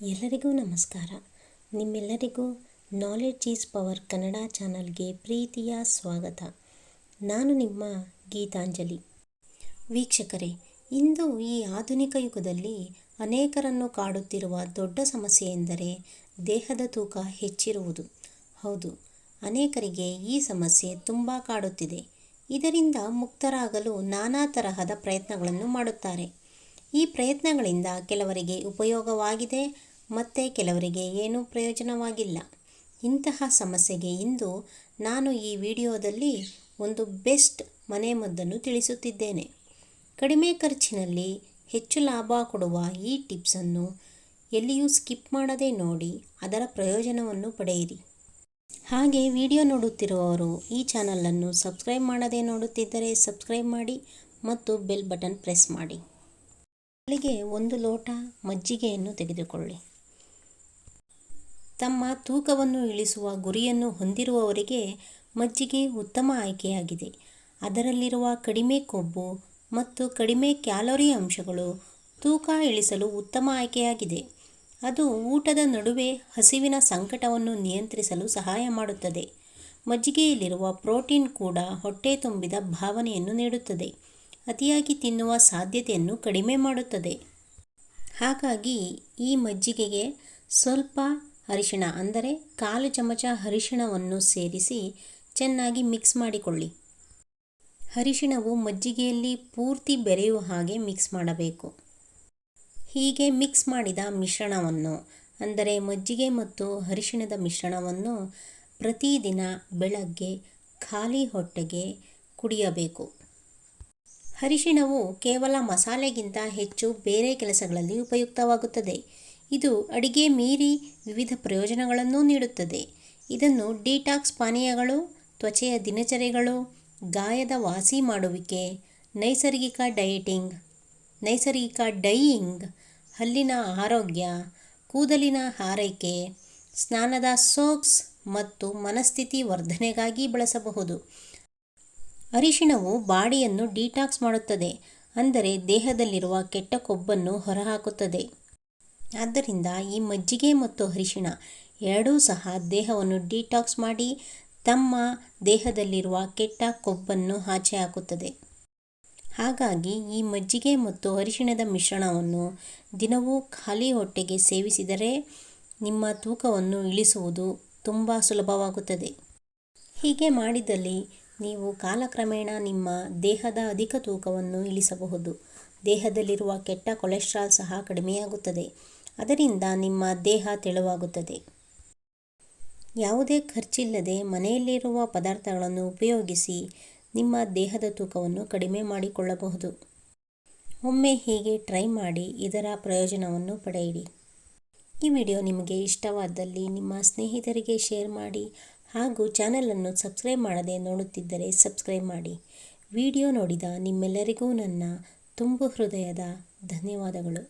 ಎಲ್ಲರಿಗೂ ನಮಸ್ಕಾರ. ನಿಮ್ಮೆಲ್ಲರಿಗೂ ನಾಲೆಡ್ಜ್ ಈಸ್ ಪವರ್ ಕನ್ನಡ ಚಾನಲ್ಗೆ ಪ್ರೀತಿಯ ಸ್ವಾಗತ. ನಾನು ನಿಮ್ಮ ಗೀತಾಂಜಲಿ. ವೀಕ್ಷಕರೇ, ಇಂದು ಈ ಆಧುನಿಕ ಯುಗದಲ್ಲಿ ಅನೇಕರನ್ನು ಕಾಡುತ್ತಿರುವ ದೊಡ್ಡ ಸಮಸ್ಯೆ ಎಂದರೆ ದೇಹದ ತೂಕ ಹೆಚ್ಚಿರುವುದು. ಹೌದು, ಅನೇಕರಿಗೆ ಈ ಸಮಸ್ಯೆ ತುಂಬ ಕಾಡುತ್ತಿದೆ. ಇದರಿಂದ ಮುಕ್ತರಾಗಲು ನಾನಾ ತರಹದ ಪ್ರಯತ್ನಗಳನ್ನು ಮಾಡುತ್ತಾರೆ. ಈ ಪ್ರಯತ್ನಗಳಿಂದ ಕೆಲವರಿಗೆ ಉಪಯೋಗವಾಗಿದೆ ಮತ್ತು ಕೆಲವರಿಗೆ ಏನೂ ಪ್ರಯೋಜನವಾಗಿಲ್ಲ. ಇಂತಹ ಸಮಸ್ಯೆಗೆ ಇಂದು ನಾನು ಈ ವಿಡಿಯೋದಲ್ಲಿ ಒಂದು ಬೆಸ್ಟ್ ಮನೆಮದ್ದನ್ನು ತಿಳಿಸುತ್ತಿದ್ದೇನೆ. ಕಡಿಮೆ ಖರ್ಚಿನಲ್ಲಿ ಹೆಚ್ಚು ಲಾಭ ಕೊಡುವ ಈ ಟಿಪ್ಸನ್ನು ಎಲ್ಲಿಯೂ ಸ್ಕಿಪ್ ಮಾಡದೆ ನೋಡಿ ಅದರ ಪ್ರಯೋಜನವನ್ನು ಪಡೆಯಿರಿ. ಹಾಗೆ ವಿಡಿಯೋ ನೋಡುತ್ತಿರುವವರು ಈ ಚಾನಲನ್ನು ಸಬ್ಸ್ಕ್ರೈಬ್ ಮಾಡದೆ ನೋಡುತ್ತಿದ್ದರೆ ಸಬ್ಸ್ಕ್ರೈಬ್ ಮಾಡಿ ಮತ್ತು ಬೆಲ್ ಬಟನ್ ಪ್ರೆಸ್ ಮಾಡಿ. ಅಲ್ಲಿಗೆ ಒಂದು ಲೋಟ ಮಜ್ಜಿಗೆಯನ್ನು ತೆಗೆದುಕೊಳ್ಳಿ. ತಮ್ಮ ತೂಕವನ್ನು ಇಳಿಸುವ ಗುರಿಯನ್ನು ಹೊಂದಿರುವವರಿಗೆ ಮಜ್ಜಿಗೆ ಉತ್ತಮ ಆಯ್ಕೆಯಾಗಿದೆ. ಅದರಲ್ಲಿರುವ ಕಡಿಮೆ ಕೊಬ್ಬು ಮತ್ತು ಕಡಿಮೆ ಕ್ಯಾಲೋರಿ ಅಂಶಗಳು ತೂಕ ಇಳಿಸಲು ಉತ್ತಮ ಆಯ್ಕೆಯಾಗಿದೆ. ಅದು ಊಟದ ನಡುವೆ ಹಸಿವಿನ ಸಂಕಟವನ್ನು ನಿಯಂತ್ರಿಸಲು ಸಹಾಯ ಮಾಡುತ್ತದೆ. ಮಜ್ಜಿಗೆಯಲ್ಲಿರುವ ಪ್ರೋಟೀನ್ ಕೂಡ ಹೊಟ್ಟೆ ತುಂಬಿದ ಭಾವನೆಯನ್ನು ನೀಡುತ್ತದೆ. ಅತಿಯಾಗಿ ತಿನ್ನುವ ಸಾಧ್ಯತೆಯನ್ನು ಕಡಿಮೆ ಮಾಡುತ್ತದೆ. ಹಾಗಾಗಿ ಈ ಮಜ್ಜಿಗೆಗೆ ಸ್ವಲ್ಪ ಅರಿಶಿಣ ಅಂದರೆ ಕಾಲು ಚಮಚ ಅರಿಶಿಣವನ್ನು ಸೇರಿಸಿ ಚೆನ್ನಾಗಿ ಮಿಕ್ಸ್ ಮಾಡಿಕೊಳ್ಳಿ. ಅರಿಶಿಣವು ಮಜ್ಜಿಗೆಯಲ್ಲಿ ಪೂರ್ತಿ ಬೆರೆಯುವ ಹಾಗೆ ಮಿಕ್ಸ್ ಮಾಡಬೇಕು. ಹೀಗೆ ಮಿಕ್ಸ್ ಮಾಡಿದ ಮಿಶ್ರಣವನ್ನು, ಅಂದರೆ ಮಜ್ಜಿಗೆ ಮತ್ತು ಅರಿಶಿಣದ ಮಿಶ್ರಣವನ್ನು ಪ್ರತಿದಿನ ಬೆಳಗ್ಗೆ ಖಾಲಿ ಹೊಟ್ಟೆಗೆ ಕುಡಿಯಬೇಕು. ಅರಿಶಿಣವು ಕೇವಲ ಮಸಾಲೆಗಿಂತ ಹೆಚ್ಚು ಬೇರೆ ಕೆಲಸಗಳಲ್ಲಿ ಉಪಯುಕ್ತವಾಗುತ್ತದೆ. ಇದು ಅಡಿಗೆ ಮೀರಿ ವಿವಿಧ ಪ್ರಯೋಜನಗಳನ್ನು ನೀಡುತ್ತದೆ. ಇದನ್ನು ಡಿಟಾಕ್ಸ್ ಪಾನೀಯಗಳು, ತ್ವಚೆಯ ದಿನಚರಿಗಳು, ಗಾಯದ ವಾಸಿ ಮಾಡುವಿಕೆ, ನೈಸರ್ಗಿಕ ಡಯಟಿಂಗ್ ನೈಸರ್ಗಿಕ ಡೈಯಿಂಗ್, ಹಲ್ಲಿನ ಆರೋಗ್ಯ, ಕೂದಲಿನ ಆರೈಕೆ ಸ್ನಾನದ ಸೋಕ್ಸ್ ಮತ್ತು ಮನಸ್ಥಿತಿ ವರ್ಧನೆಗಾಗಿ ಬಳಸಬಹುದು. ಅರಿಶಿಣವು ಬಾಡಿಯನ್ನು ಡಿಟಾಕ್ಸ್ ಮಾಡುತ್ತದೆ, ಅಂದರೆ ದೇಹದಲ್ಲಿರುವ ಕೆಟ್ಟ ಕೊಬ್ಬನ್ನು ಹೊರಹಾಕುತ್ತದೆ. ಆದ್ದರಿಂದ ಈ ಮಜ್ಜಿಗೆ ಮತ್ತು ಅರಿಶಿಣ ಎರಡೂ ಸಹ ದೇಹವನ್ನು ಡಿಟಾಕ್ಸ್ ಮಾಡಿ ತಮ್ಮ ದೇಹದಲ್ಲಿರುವ ಕೆಟ್ಟ ಕೊಬ್ಬನ್ನು ಆಚೆ ಹಾಕುತ್ತದೆ. ಹಾಗಾಗಿ ಈ ಮಜ್ಜಿಗೆ ಮತ್ತು ಅರಿಶಿಣದ ಮಿಶ್ರಣವನ್ನು ದಿನವೂ ಖಾಲಿ ಹೊಟ್ಟೆಗೆ ಸೇವಿಸಿದರೆ ನಿಮ್ಮ ತೂಕವನ್ನು ಇಳಿಸುವುದು ತುಂಬ ಸುಲಭವಾಗುತ್ತದೆ. ಹೀಗೆ ಮಾಡಿದಲ್ಲಿ ನೀವು ಕಾಲಕ್ರಮೇಣ ನಿಮ್ಮ ದೇಹದ ಅಧಿಕ ತೂಕವನ್ನು ಇಳಿಸಬಹುದು. ದೇಹದಲ್ಲಿರುವ ಕೆಟ್ಟ ಕೊಲೆಸ್ಟ್ರಾಲ್ ಸಹ ಕಡಿಮೆಯಾಗುತ್ತದೆ. ಅದರಿಂದ ನಿಮ್ಮ ದೇಹ ತೆಳುವಾಗುತ್ತದೆ. ಯಾವುದೇ ಖರ್ಚಿಲ್ಲದೆ ಮನೆಯಲ್ಲಿರುವ ಪದಾರ್ಥಗಳನ್ನು ಉಪಯೋಗಿಸಿ ನಿಮ್ಮ ದೇಹದ ತೂಕವನ್ನು ಕಡಿಮೆ ಮಾಡಿಕೊಳ್ಳಬಹುದು. ಒಮ್ಮೆ ಹೀಗೆ ಟ್ರೈ ಮಾಡಿ ಇದರ ಪ್ರಯೋಜನವನ್ನು ಪಡೆಯಿರಿ. ಈ ವಿಡಿಯೋ ನಿಮಗೆ ಇಷ್ಟವಾದಲ್ಲಿ ನಿಮ್ಮ ಸ್ನೇಹಿತರಿಗೆ ಶೇರ್ ಮಾಡಿ ಹಾಗೂ ಚಾನಲನ್ನು ಸಬ್ಸ್ಕ್ರೈಬ್ ಮಾಡದೆ ನೋಡುತ್ತಿದ್ದರೆ ಸಬ್ಸ್ಕ್ರೈಬ್ ಮಾಡಿ. ವಿಡಿಯೋ ನೋಡಿದ ನಿಮ್ಮೆಲ್ಲರಿಗೂ ನನ್ನ ತುಂಬು ಹೃದಯದ ಧನ್ಯವಾದಗಳು.